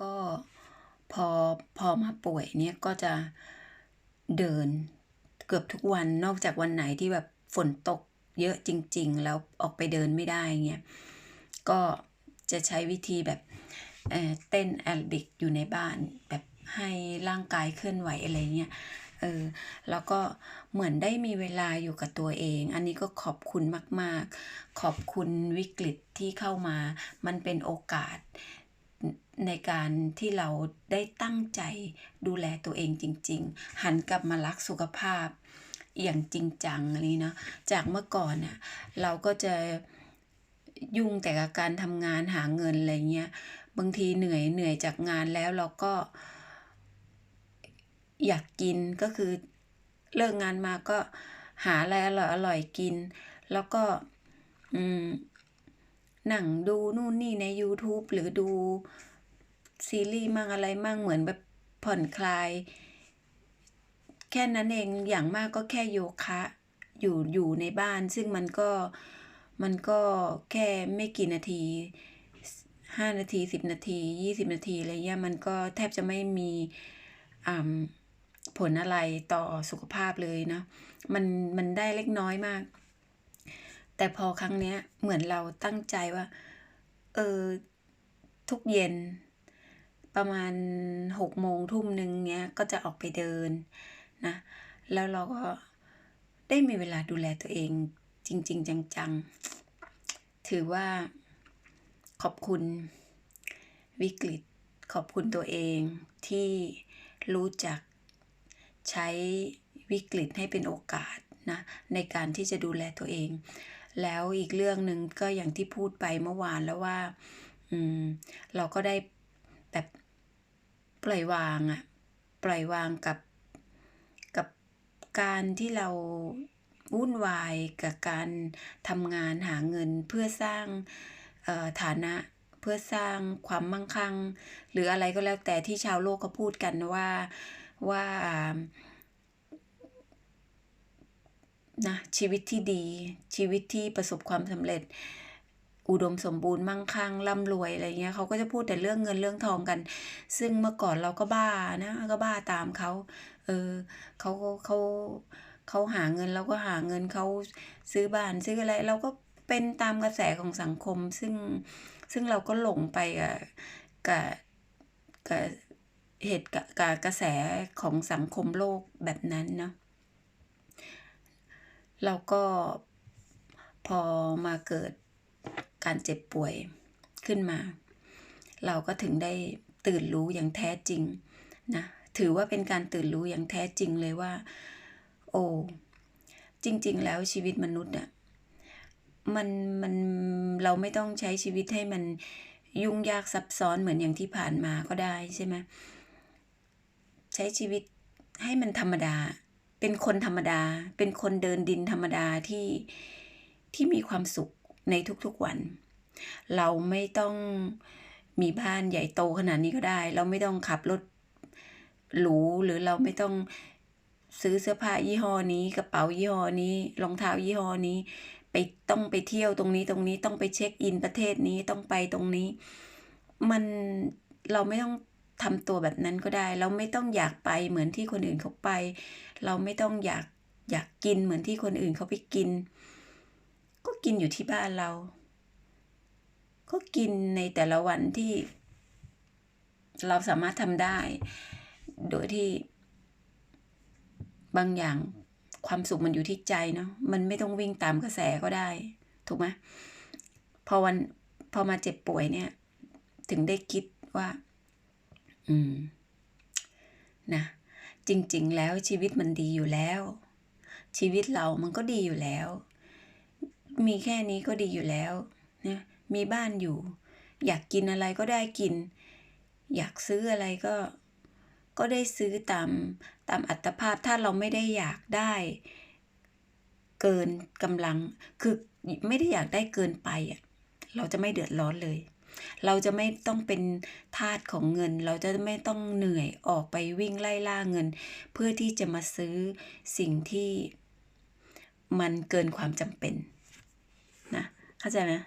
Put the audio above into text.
ก็พอพอมาป่วยเนี่ยก็จะเดินเกือบทุกวันนอกจากวันไหนที่แบบฝนตกเยอะจริง ๆ แล้วออกไปเดินไม่ได้เงี้ยก็จะใช้วิธีแบบเออเต้นแอโรบิกอยู่ในบ้านแบบให้ร่างกายเคลื่อนไหวอะไรเงี้ยเออแล้วก็เหมือนได้มีเวลาอยู่กับตัวเอง อันนี้ก็ขอบคุณมาก ๆ ขอบคุณวิกฤตที่เข้ามา มันเป็นโอกาส ในการที่เราได้ตั้งใจดูแลตัวเองจริง ๆ หันกลับมารักสุขภาพอย่างจริงจังอันนี้เนาะจากเมื่อก่อนน่ะเราก็จะยุ่งแต่กับการทำงานหาเงินอะไรเงี้ยบางทีเหนื่อยเหนื่อยจากงานแล้วเราก็ อยากกินก็คือเลิกงานมาก็หาอะไรอร่อยอร่อยกิน แล้วก็อืมหนังดูนู่นนี่ใน YouTube หรือดู ซีรีส์มั่งอะไรมั่งเหมือนแบบผ่อนคลาย แค่นั้นเองอย่างมากก็แค่โยคะอยู่อยู่ในบ้าน ซึ่งมันก็มันก็แค่ไม่กี่นาทีห้านาทีสิบนาทียี่สิบนาทีอะไรเงี้ยมันก็แทบจะไม่มีผลอะไรต่อสุขภาพเลยเนาะมันมันได้เล็กน้อยมาก แต่พอครั้งเนี้ยเหมือนเราตั้งใจว่า เออทุกเย็น ประมาณหกโมงทุ่มหนึ่งเนี้ยก็จะออกไปเดินนะ แล้วเราก็ได้มีเวลาดูแลตัวเองจริง ๆ จังๆ ถือว่าขอบคุณวิกฤตขอบคุณตัวเองที่รู้จักใช้วิกฤตให้เป็นโอกาสนะในการที่จะดูแลตัวเอง แล้วอีกเรื่องหนึ่งก็อย่างที่พูดไปเมื่อวานแล้วว่าอืมเราก็ได้แบบ ปล่อยวางอะปล่อยวางกับกับการที่เราวุ่นวายกับการทำงานหาเงินเพื่อสร้างฐานะเพื่อสร้างความมั่งคั่ง หรืออะไรก็แล้วแต่ที่ชาวโลกเขาพูดกันว่าว่านะชีวิตที่ดีชีวิตที่ประสบความสำเร็จ อุดมสมบูรณ์มั่งคั่งร่ำรวยอะไรเงี้ยเขาก็จะพูดแต่เรื่องเงินเรื่องทองกัน ซึ่งเมื่อก่อนเราก็บ้านะก็บ้าตามเขาเออเขาเขาเขาหาเงินเราก็หาเงินเขาซื้อบ้านซื้ออะไรเราก็เป็นตามกระแสของสังคม ซึ่งซึ่งเราก็หลงไปกับกับกับเหตุกับกระแสของสังคมโลกแบบนั้นเนาะเราก็พอมาเกิด การเจ็บป่วยขึ้นมา เราก็ถึงได้ตื่นรู้อย่างแท้จริงนะถือว่าเป็นการตื่นรู้อย่างแท้จริงเลยว่า โอ้จริง ๆ แล้วชีวิตมนุษย์อะมันมันเราไม่ต้องใช้ชีวิตให้มันยุ่งยากซับซ้อนเหมือนอย่างที่ผ่านมาก็ได้ใช่ไหมใช้ชีวิตให้มันธรรมดา เป็นคนธรรมดา เป็นคนเดินดินธรรมดาที่ที่มีความสุข ในทุกๆวัน เราไม่ต้องมีบ้านใหญ่โตขนาดนี้ก็ได้ เราไม่ต้องขับรถหรูหรือเราไม่ต้องซื้อเสื้อผ้ายี่ห้อนี้ กระเป๋ายี่ห้อนี้รองเท้ายี่ห้อนี้ ไปต้องไปเที่ยวตรงนี้ตรงนี้ต้องไปเช็คอินประเทศนี้ต้องไปตรงนี้ มันเราไม่ต้องทำตัวแบบนั้นก็ได้ เราไม่ต้องอยากไปเหมือนที่คนอื่นเขาไป เราไม่ต้องอยากอยากกินเหมือนที่คนอื่นเขาไปกิน กินอยู่ที่บ้านเรา ก็กินในแต่ละวันที่ เราสามารถทำได้ โดยที่ บางอย่างความสุขมันอยู่ที่ใจเนาะมันไม่ต้องวิ่งตามกระแสก็ได้ ถูกไหมพอวันพอมาเจ็บป่วยเนี่ย ถึงได้คิดว่า อืม นะ จริง ๆ แล้วชีวิตมันดีอยู่แล้ว ชีวิตเรามันก็ดีอยู่แล้ว มีแค่นี้ก็ดีอยู่แล้วนะมีบ้านอยู่ อยากกินอะไรก็ได้กิน อยากซื้ออะไรก็ ก็ได้ซื้อตามตามอัตภาพถ้าเราไม่ได้อยากได้ เกินกำลังคือไม่ได้อยากได้เกินไปอะเราจะไม่เดือดร้อนเลย เราจะไม่ต้องเป็นทาสของเงิน เราจะไม่ต้องเหนื่อยออกไปวิ่งไล่ล่าเงิน เพื่อที่จะมาซื้อสิ่งที่มันเกินความจำเป็น 他在呢